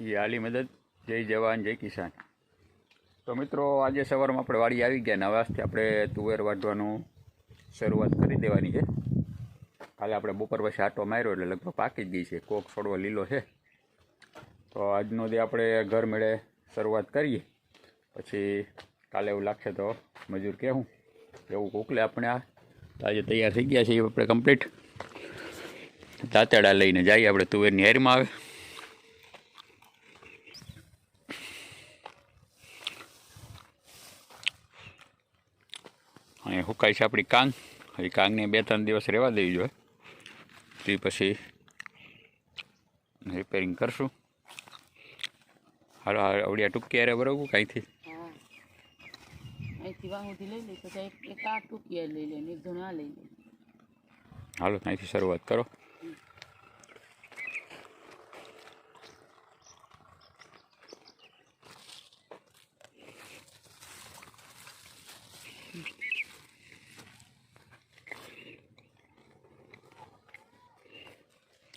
એ આલી મદદ. જય જવાન, જય કિસાન. તો મિત્રો, આજે સવારમાં આપણે વાડી આવી ગયા નવાસથી આપણે તુવેર વાઢવાનું શરૂઆત કરી દેવાની છે. કાલે આપણે બપોર પછી આટો માર્યો એટલે લગભગ પાકી જ ગઈ છે. કોક છોડવો લીલો છે. તો આજનો જે આપણે ઘર મેળે શરૂઆત કરીએ, પછી કાલે એવું લાગશે તો મજૂર કહેવું. એવું કોકલે આપણે આ આજે તૈયાર થઈ ગયા છીએ આપણે કમ્પ્લીટ દાંતેડા લઈને જઈએ આપણે તુવેરની હેરમાં આવે. હુકાય છે આપણી કાંગ. એ કાંગને બે ત્રણ દિવસ રહેવા દેવી જોઈએ તે પછી રિપેરિંગ કરશું. હાલો આવડી આ ટૂંકી અરે બરોબર કાંઈથી હાલો અહીંથી શરૂઆત લઈ લે પછી એક એક આ ટૂંકિયા લઈ લે ને એક જણ આ લઈ લે હાલો ત્યાંથી શરૂઆત કરો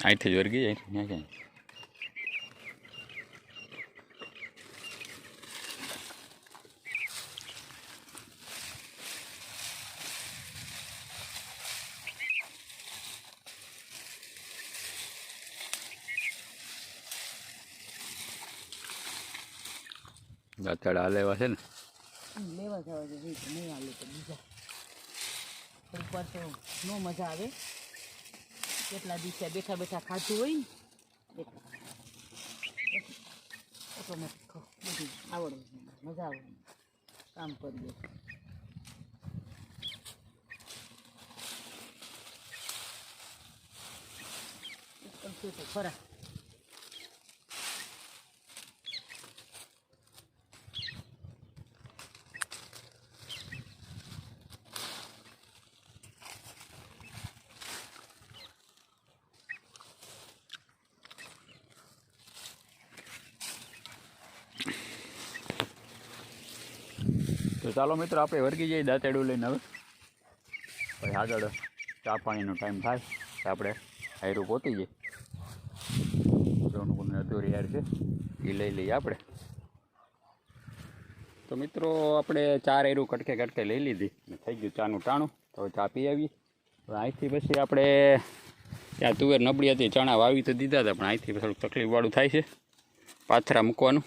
અહીંથી જ વર્ગી અહીંથી ત્યાં ક્યાંય દાંતેડા હાલે એવા છે ને હમ, લેવા જવા દે ભાઈ તો નહીં હાલે તો બીજા થોડીક વાર તો નો મજા આવે કેટલા દિવસે બેઠા બેઠા ખાધું હોય ને ઓટોમેટિક બધું આવડે મજા આવે. કામ કરીએ. તો ખરા. તો ચાલો મિત્રો, આપણે વર્ગી જઈએ દાંતેડું લઈને હવે. પછી આગળ ચા પાણીનો ટાઈમ થાય, તો આપણે હાયરું પહોંચી જઈએ. સોનું અધૂરી યાર છે, એ લઈ લઈએ આપણે. તો મિત્રો, આપણે ચાર હૈરું કટકે કટકે લઈ લીધી થઈ ગયું ચાનું ટાણું. તો હવે ચા પી આવીએ. તો અહીંથી પછી આપણે, ત્યાં તુવેર નબળી હતી, ચણા વાવી તો દીધા હતા, પણ અહીંથી થોડુંક તકલીફવાળું થાય છે, પાથરા મૂકવાનું.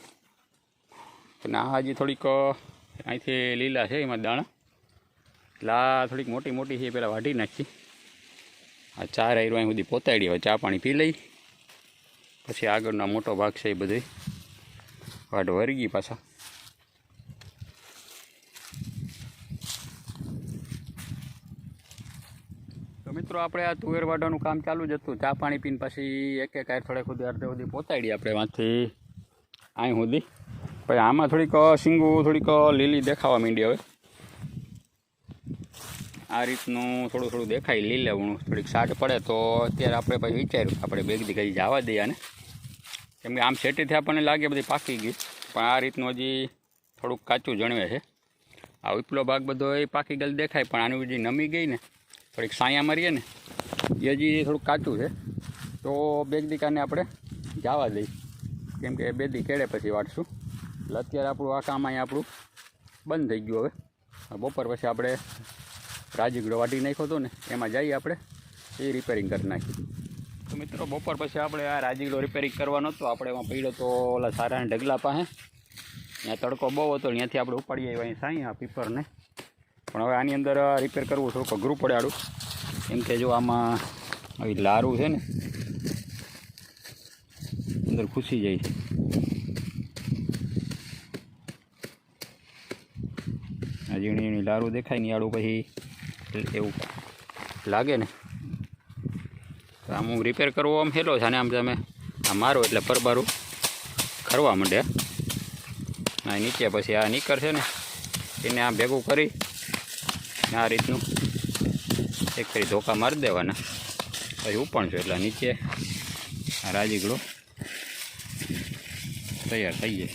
અને આ હજી થોડીક અહીંથી લીલા છે, એમાં દાણા. એટલે થોડીક મોટી મોટી છે, એ પહેલાં વાઢી નાખી. આ ચાર આયરો અહીં સુધી પોતાડી, હવે ચા પાણી પી લઈ. પછી આગળનો મોટો ભાગ છે એ બધે વાઢ વરગી પાછા. મિત્રો, આપણે આ તુવેર વાઢવાનું કામ ચાલુ જ હતું. ચા પાણી પીને પછી એક એક આર થોડે સુધી અડધે સુધી પહોંચાડી આપણે વાંચી. અહીં સુધી. પછી આમાં થોડીક શીંગું, થોડીક લીલી દેખાવા માંડી હવે. આ રીતનું થોડું થોડું દેખાય, લીલેવણું થોડીક સાટ પડે તો અત્યારે આપણે પછી વિચાર્યું આપણે બેગથી કઈ જવા દઈએ ને કેમ કે આમ શેટીથી આપણને લાગે બધી પાકી ગઈ. પણ આ રીતનું હજી થોડુંક કાચું જણવે છે. આ ઉપલો ભાગ બધો એ પાકી ગયેલ દેખાય, પણ આની હજી નમી ગઈ ને. થોડીક સાયા મારીએ ને, એ હજી થોડુંક કાચું છે. તો બેગદીકાને આપણે જવા દઈએ. કેમ કે બેદી કેળે પછી વાટશું. એટલે અત્યારે આપણું આ કામ અહીંયા આપણું બંધ થઈ ગયું હવે. બપોર પછી આપણે રાજીગડો વાટી નાખ્યો હતો ને, એમાં જઈએ આપણે, એ રિપેરિંગ કરી નાખીએ. તો મિત્રો, બપોર પછી આપણે આ રાજીગડો રિપેરિંગ કરવાનો હતો. આપણે એમાં પડ્યો તો ઓલા સારાને ઢગલા પાસે. ત્યાં તડકો બહુ હતો, ત્યાંથી આપણે ઉપાડીએ આવ્યા અહીં સાંઈ, આ પીપરને પણ હવે આની અંદર રિપેર કરવું થોડુંક અઘરું પડે આડું. કેમ કે જો આમાં આવી લારું છે ને, અંદર ખુશી જાય છે. લારું દેખાય ને આડું પછી એવું લાગે ને. આમ હું રિપેર કરવો આમ હેલો છે, અને આમ તમે આ મારો એટલે પરબારું ખરવા માંડે. આ નીચે પછી આ નીકળશે ને, એને આ ભેગું કરી આ રીતનું એક ફરી ધોકા મારી દેવાના. પછી ઉપણશું એટલે નીચે આ રાજીગડો તૈયાર થઈ જાય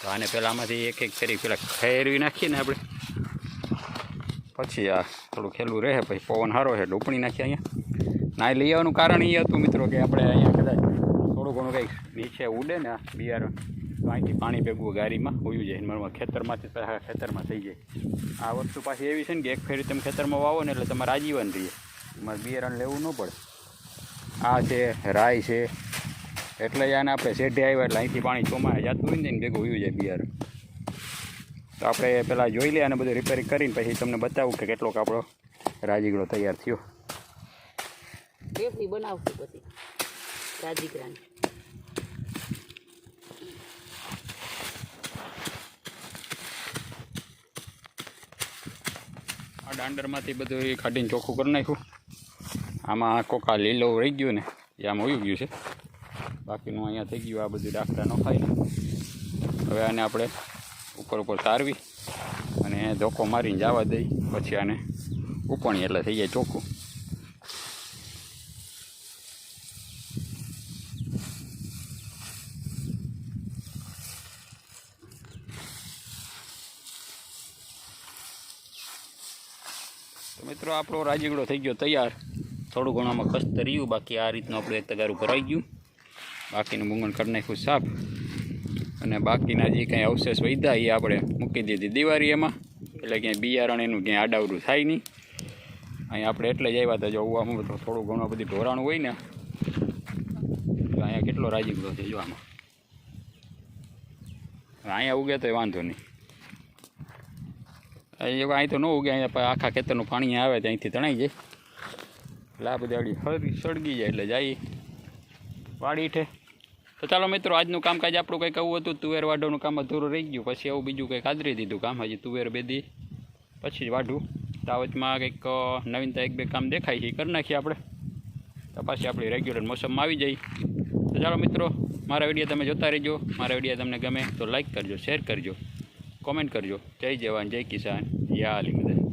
તો આને પહેલાં આમાંથી એક એક કરી પેલા ખેરવી નાખીએ ને આપણે. પછી આ થોડું ખેલું રહે, પછી પવન સારો છે એટલે નાખી અહીંયા. ના લઈ આવવાનું કારણ એ હતું મિત્રો કે આપણે અહીંયા કદાચ થોડું ઘણું કંઈક નીચે ઉડે ને બિયારણ. તો અહીંથી પાણી ભેગું ગાડીમાં ઉયું જાય મારમાં ખેતરમાંથી ખેતરમાં થઈ જાય. આ વસ્તુ પાછી એવી છે ને કે એક ફેરી તમે ખેતરમાં વાવો ને એટલે તમારે આજીવન રહીએ તમારે બિયારણ લેવું ન પડે. આ છે રાય છે. એટલે આને આપણે શેઢે આવ્યા એટલે અહીંથી પાણી ચોમાએ જતું હોય ને ભેગું ઉયું જાય બિયારણ. તો આપણે પહેલાં જોઈ લઈએ અને બધું રિપેરિંગ કરીને પછી તમને બતાવું કે કેટલોક આપણો રાજીગળો તૈયાર થયો. રેફડી બનાવશું પછી. રાજગરાની. આ દાંડરમાંથી બધું કાઢીને ચોખ્ખું કરી નાખ્યું. આમાં કોકા લીલો રહી ગયું ને એ આમ હોઈ ગયું છે. બાકીનું અહીંયા થઈ ગયું આ બધું ડાકરા નખાઈને હવે આને આપણે ઉપર ઉપર તારવી અને ધોકો મારીને જવા દઈ. પછી આને ઉપણી એટલે થઈ જાય ચોખ્ખું. મિત્રો, આપણો રાજીગડો થઈ ગયો તૈયાર. થોડું ઘણું આમાં ખસ્ત રહ્યું. બાકી આ રીતનું આપણે એક તગારું ભરાઈ ગયું. બાકીનું મૂંગણ કરી નાખ્યું સાફ. અને બાકીના જે કંઈ અવશેષ વધ્યા એ આપણે મૂકી દીધી દિવાળી એમાં. એટલે ક્યાંય બિયારણ એનું ક્યાંય આડાવડું થાય નહીં. અહીંયા આપણે એટલે જ આવ્યા હતા. જો આમાં બધું થોડું ઘણું બધું ઢોરાણું હોય ને, તો અહીંયા કેટલો રાજીગડો છે જો આમાં. અહીંયા ઉગે તો વાંધો નહીં. અહીં અહીં તો ન ઉગે, અહીંયા આખા ખેતરનું પાણી આવે ત્યાંથી તણાઈ જાય. એટલે આ બધી સળગી જાય એટલે જાય. વાડી છે તો ચાલો મિત્રો, આજનું કામકાજ આપણું કંઈક આવું હતું, તુવેર વાઢવાનું કામ અધૂરું રહી ગયું. પછી આવું બીજું કંઈક આદરી દીધું કામ. હજી તુવેર બેદી, પછી જ વાઢું તાવતમાં કંઈક નવીનતા એક બે કામ દેખાય છે કરી નાખીએ આપણે. તો આપણી રેગ્યુલર મોસમમાં આવી જાય. તો ચાલો મિત્રો, મારા વીડિયો તમે જોતા રહેજો. મારા વીડિયો તમને ગમે તો લાઇક કરજો શેર કરજો કોમેન્ટ કરજો. જય જવાન, જય કિસાન. યા મદદ